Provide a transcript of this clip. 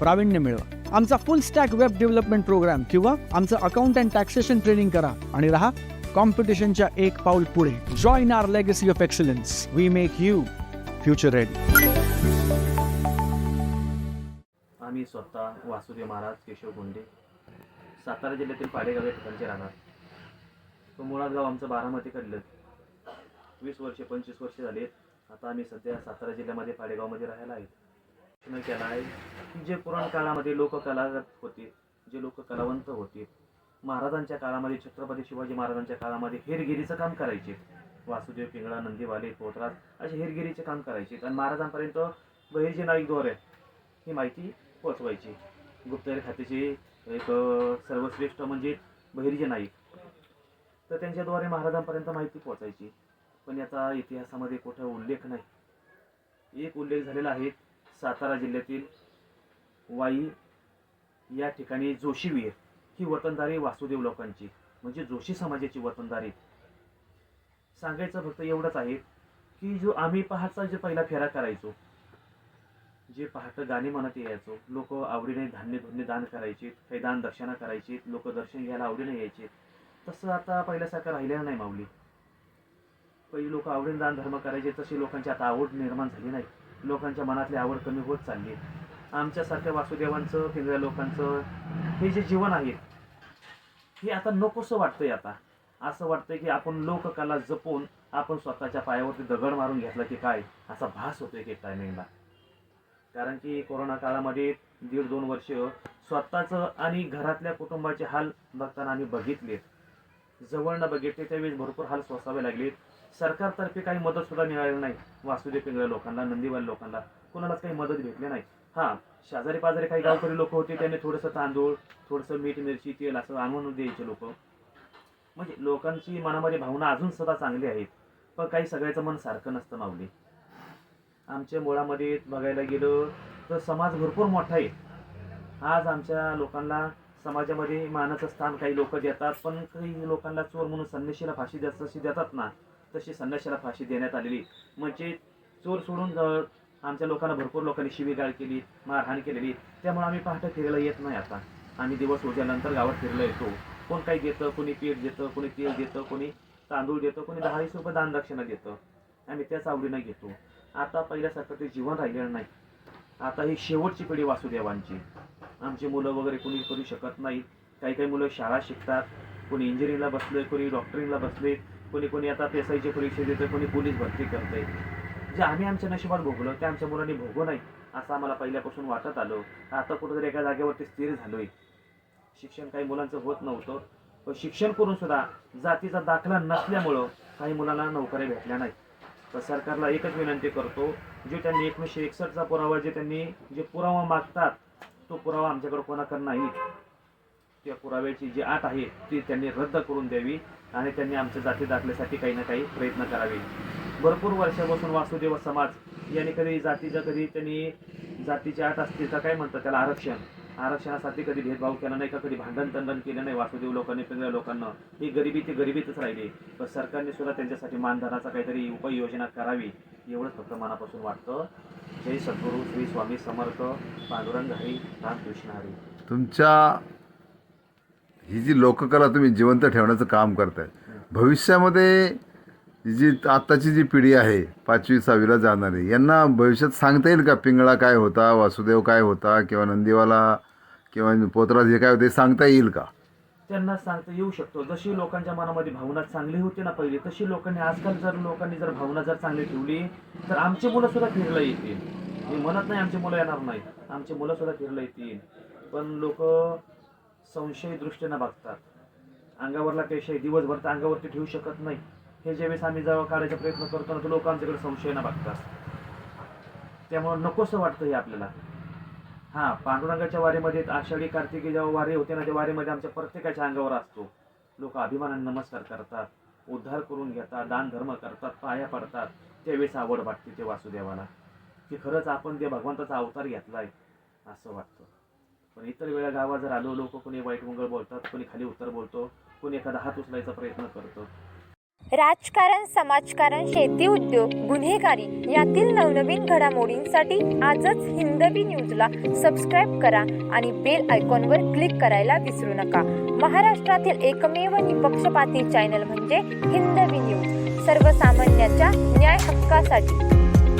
प्रावीण्य मिळवा. आमचा full stack web development program किंवा आमचं अकाउंट अँड टॅक्सेशन ट्रेनिंग करा आणि राहा कॉम्पिटिशनच्या एक पाऊल पुढे. Join our legacy of excellence we make you future ready आम्ही स्वतः वासुदेव महाराज केशव गुंडे सातारा जिल्ह्यातील पाडेगाव या ठिकाणचे राहणार. तो मुळात गाव आमचं बारामती कडलं वीस वर्षे पंचवीस वर्षे झाली आहेत आता आम्ही सध्या सातारा जिल्ह्यामध्ये पाडेगावमध्ये राहायला आहे. केला आहे जे पुराण काळामध्ये लोककला होते जे लोक कलावंत होते महाराजांच्या काळामध्ये छत्रपती शिवाजी महाराजांच्या काळामध्ये हेरगिरीचं काम करायचे. वासुदेव पिंगळा नंदीवाले पोतराज असे हेरगिरीचे काम करायचे. आणि महाराजांपर्यंत बहिर्जी नाईकद्वारे ही माहिती पोचवायची गुप्तहेर खात्याचे एक सर्वश्रेष्ठ म्हणजे बहिर्जे नाईक. तर त्यांच्याद्वारे महाराजांपर्यंत माहिती पोचायची पण याचा इतिहासामध्ये कुठं उल्लेख नाही. एक उल्लेख झालेला आहे सातारा जिल्ह्यातील वाई या ठिकाणी जोशीवीर ही वतनदारी वासुदेव लोकांची म्हणजे जोशी समाजाची वतनदारी. सांगायचं फक्त एवढंच आहे की जो आम्ही पहाटचा जे पहिला फेरा करायचो जे पहाटं गाणे म्हणत यायचो लोक आवडीने धान्य धुन्य दान करायचे काही दान दर्शना करायची लोक दर्शन घ्यायला आवडीने यायचे तसं आता पहिल्यासारखं राहिलेलं नाही माऊली. पहिली लोक आवडीने दान धर्म करायचे तशी लोकांची आता आवड निर्माण झाली नाही. लोकांच्या मनातली आवड कमी होत चालली आमच्यासारख्या वासुदेवांचं पिंगळ्या लोकांचं हे जे जीवन आहे हे आता नकोसं वाटतंय आता. असं वाटतंय की आपण लोककला जपून आपण स्वतःच्या पायावरती दगड मारून घेतला की काय असा भास होतोय की टायमिंगला कारण की कोरोना काळामध्ये दीड दोन वर्ष स्वतःचं आणि घरातल्या कुटुंबाचे हाल बघताना आम्ही बघितलेत. जवळ न बघितले त्यावेळेस भरपूर हाल सोसावे लागले सरकारतर्फे काही मदत सुद्धा मिळाली नाही. वासुदेव पिंगळे लोकांना नंदीवाल लोकांना. कोणालाच काही मदत भेटली नाही. हा शेजारी पाजारी काही गावकरी लोक होते त्यांनी थोडंसं तांदूळ थोडंसं मीठ मिरची तेल असं आणून द्यायचे लोक. म्हणजे लोकांची मनामध्ये भावना अजून सुद्धा चांगली आहेत. पण काही सगळ्याचं मन सारखं नसतं माऊली. आमच्या मुळामध्ये बघायला गेलं तर समाज भरपूर मोठा आहे. आज आमच्या लोकांना समाजामध्ये मानाचं स्थान काही लोक देतात पण काही लोकांना चोर म्हणून संन्याशीला फाशी जास्त जशी देतात ना. तशी संन्याशीला फाशी देण्यात आलेली. म्हणजे चोर सोडून आमच्या लोकांना भरपूर लोकांनी शिवीगाळ केली मारहाण केलेली. त्यामुळे आम्ही पहाटे फिरायला येत नाही आता. आम्ही दिवस उद्यानंतर गावात फिरायला येतो. कोण काही देतं कोणी पीठ देतं कोणी तेल देतं कोणी तांदूळ देतं कोणी दहा वीस रुपये दान दक्षिणा देतं. आम्ही त्याच आवडीनं घेतो. आता पहिल्यासारखं ते जीवन राहिलेलं नाही. आता ही शेवटची पिढी वासुदेवांची. आमची मुलं वगैरे कोणी करू शकत नाही. काही काही मुलं शाळा शिकतात. कोणी इंजिनिअरिंगला बसले कोणी डॉक्टरिंगला बसले कोणी कोणी आता एस आयची परीक्षा देते कोणी पोलीस भरती करते जे आम्ही आमच्या नशिबात भोगलो ते आमच्या मुलांनी भोगू नाही असं आम्हाला पहिल्यापासून वाटत आलं. आता कुठेतरी एका जागेवरती स्थिर झालोय. शिक्षण काही मुलांचं होत नव्हतं. पण शिक्षण करून सुद्धा जातीचा दाखला नसल्यामुळं काही मुलांना नोकऱ्या भेटल्या नाही तर सरकारला एकच विनंती करतो जे त्यांनी एकोणीसशे एकसष्टचा पुरावा जे त्यांनी जे पुरावा मागतात तो पुरावा आमच्याकडे कोणाकडे नाही. त्या पुराव्याची जी आट आहे ती त्यांनी रद्द करून द्यावी आणि त्यांनी आमच्या जाती दाखल्यासाठी काही ना काही प्रयत्न करावे. भरपूर वर्षापासून वासुदेव समाज यांनी कधी जातीचा कधी त्यांनी जातीची आट असते तर काय म्हणतात त्याला? आरक्षण. आरक्षणासाठी कधी भेदभाव केला नाही का? कधी भांडण तंडण केलं नाही वासुदेव लोकांनी पिंगळ्या लोकांना? ही गरिबी ती गरिबीतच राहिली. पण सरकारने सुद्धा त्यांच्यासाठी मानधनाचा काहीतरी उपाययोजना करावी एवढंच फक्त मनापासून वाटतं. जय सद्गुरू श्री स्वामी समर्थ पांडुरंग हरी रामकृष्ण हरी. तुमच्या ही जी लोककला तुम्ही जिवंत ठेवण्याचं काम करताय भविष्यामध्ये ही जी आत्ताची जी पिढी आहे पाचवी सहावीला जाणारी यांना भविष्यात सांगता येईल का पिंगळा काय होता वासुदेव काय होता किंवा नंदीवाला किंवा पोतराज हे काय होते सांगता येईल का? त्यांना सांगता येऊ शकतो. जशी लोकांच्या मनामध्ये भावना चांगली होती ना पहिले तशी लोकांनी आजकाल जर लोकांनी जर भावना जर चांगली ठेवली तर आमची मुलं सुद्धा फिरला येतील. मी म्हणत नाही आमची मुलं येणार नाही आमची मुलं सुद्धा फिरला येतील. पण लोक संशय दृष्टीनं बघतात. अंगावरला पेशा दिवसभर तर अंगावरती ठेवू शकत नाही. हे ज्यावेळेस आम्ही जवळ काढायचा प्रयत्न करतो ना तर लोक आमच्याकडे बघतात. त्यामुळं नकोसं वाटतं हे आपल्याला. हां पांडुरंगाच्या वारीमध्ये आषाढी कार्तिकी जेव्हा वारी होते ना त्या वारीमध्ये आमच्या प्रत्येकाच्या अंगावर असतो. लोक अभिमानाने नमस्कार करतात उद्धार करून घेतात दान धर्म करतात पाया पडतात. त्यावेळेस आवड वाटते ते वासुदेवाला. की खरंच आपण ते भगवंताचा अवतार घेतला आहे असं वाटतं. पण इतर वेळा गावात जर आलो लोक कोणी वाईट मंगळ बोलतात कोणी खाली उत्तर बोलतो कोणी एखादा हात उचलायचा प्रयत्न करतो. राजकारण समाजकारण शेती उद्योग गुन्हेगारी यातील नवनवीन घडामोडींसाठी आजच हिंदवी न्यूजला सबस्क्राईब करा आणि बेल आयकॉनवर क्लिक करायला विसरू नका. महाराष्ट्रातील एकमेव निपक्षपाती चॅनल म्हणजे हिंदवी न्यूज सर्वसामान्यांच्या न्याय हक्कासाठी.